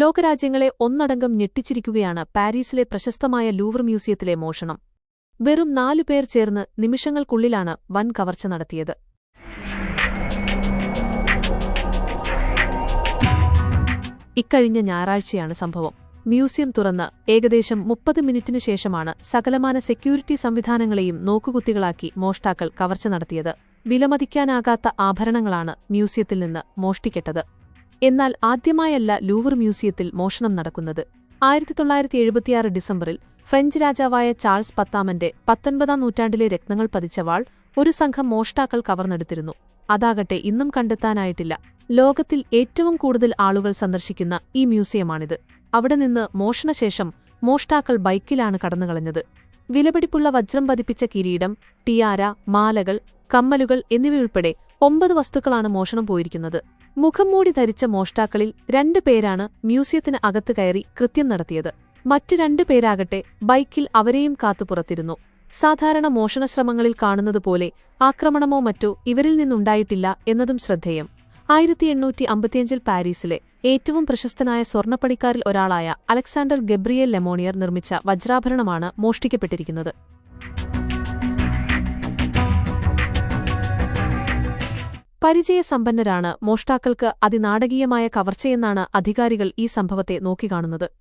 ലോകരാജ്യങ്ങളെ ഒന്നടങ്കം ഞെട്ടിച്ചിരിക്കുകയാണ് പാരീസിലെ പ്രശസ്തമായ ലൂവർ മ്യൂസിയത്തിലെ മോഷണം. വെറും നാലു പേർ ചേർന്ന് നിമിഷങ്ങൾക്കുള്ളിലാണ് വൻ കവർച്ച നടത്തിയത്. ഇക്കഴിഞ്ഞ ഞായറാഴ്ചയാണ് സംഭവം. മ്യൂസിയം തുറന്ന് ഏകദേശം മുപ്പത് മിനിറ്റിനു ശേഷമാണ് സകലമാന സെക്യൂരിറ്റി സംവിധാനങ്ങളെയും നോക്കുകുത്തികളാക്കി മോഷ്ടാക്കൾ കവർച്ച നടത്തിയത്. വിലമതിക്കാനാകാത്ത ആഭരണങ്ങളാണ് മ്യൂസിയത്തിൽ നിന്ന് മോഷ്ടിക്കട്ടത് എന്നാൽ ആദ്യമായല്ല ലൂവർ മ്യൂസിയത്തിൽ മോഷണം നടക്കുന്നത്. ആയിരത്തി തൊള്ളായിരത്തി എഴുപത്തിയാറ് ഡിസംബറിൽ ഫ്രഞ്ച് രാജാവായ ചാൾസ് പത്താമന്റെ പത്തൊൻപതാം നൂറ്റാണ്ടിലെ രത്നങ്ങൾ പതിച്ച വാൾ ഒരു സംഘം മോഷ്ടാക്കൾ കവർന്നെടുത്തിരുന്നു. അതാകട്ടെ ഇന്നും കണ്ടെത്താനായിട്ടില്ല. ലോകത്തിൽ ഏറ്റവും കൂടുതൽ ആളുകൾ സന്ദർശിക്കുന്ന ഈ മ്യൂസിയമാണിത്. അവിടെ നിന്ന് മോഷണശേഷം മോഷ്ടാക്കൾ ബൈക്കിലാണ് കടന്നുകളഞ്ഞത്. വിലപിടിപ്പുള്ള വജ്രം പതിപ്പിച്ച കിരീടം ടിയാര മാലകൾ കമ്മലുകൾ എന്നിവയുൾപ്പെടെ ഒമ്പത് വസ്തുക്കളാണ് മോഷണം പോയിരിക്കുന്നത്. മുഖം മൂടി ധരിച്ച മോഷ്ടാക്കളിൽ രണ്ടു പേരാണ് മ്യൂസിയത്തിന് അകത്ത് കയറി കൃത്യം നടത്തിയത്. മറ്റു രണ്ടു പേരാകട്ടെ ബൈക്കിൽ അവരെയും കാത്തു പുറത്തിരുന്നു. സാധാരണ മോഷണശ്രമങ്ങളിൽ കാണുന്നതുപോലെ ആക്രമണമോ മറ്റോ ഇവരിൽ നിന്നുണ്ടായിട്ടില്ല എന്നതും ശ്രദ്ധേയം. ആയിരത്തി എണ്ണൂറ്റി അമ്പത്തിയഞ്ചിൽ പാരീസിലെ ഏറ്റവും പ്രശസ്തനായ സ്വർണപ്പണിക്കാരിൽ ഒരാളായ അലക്സാണ്ടർ ഗബ്രിയേൽ ലെമോണിയർ നിർമ്മിച്ച വജ്രാഭരണമാണ് മോഷ്ടിക്കപ്പെട്ടിരിക്കുന്നത്. പരിചയസമ്പന്നരാണ് മോഷ്ടാക്കൾക്ക് അതിനാടകീയമായ കവർച്ചയെന്നാണ് അധികാരികൾ ഈ സംഭവത്തെ നോക്കിക്കാണുന്നത്.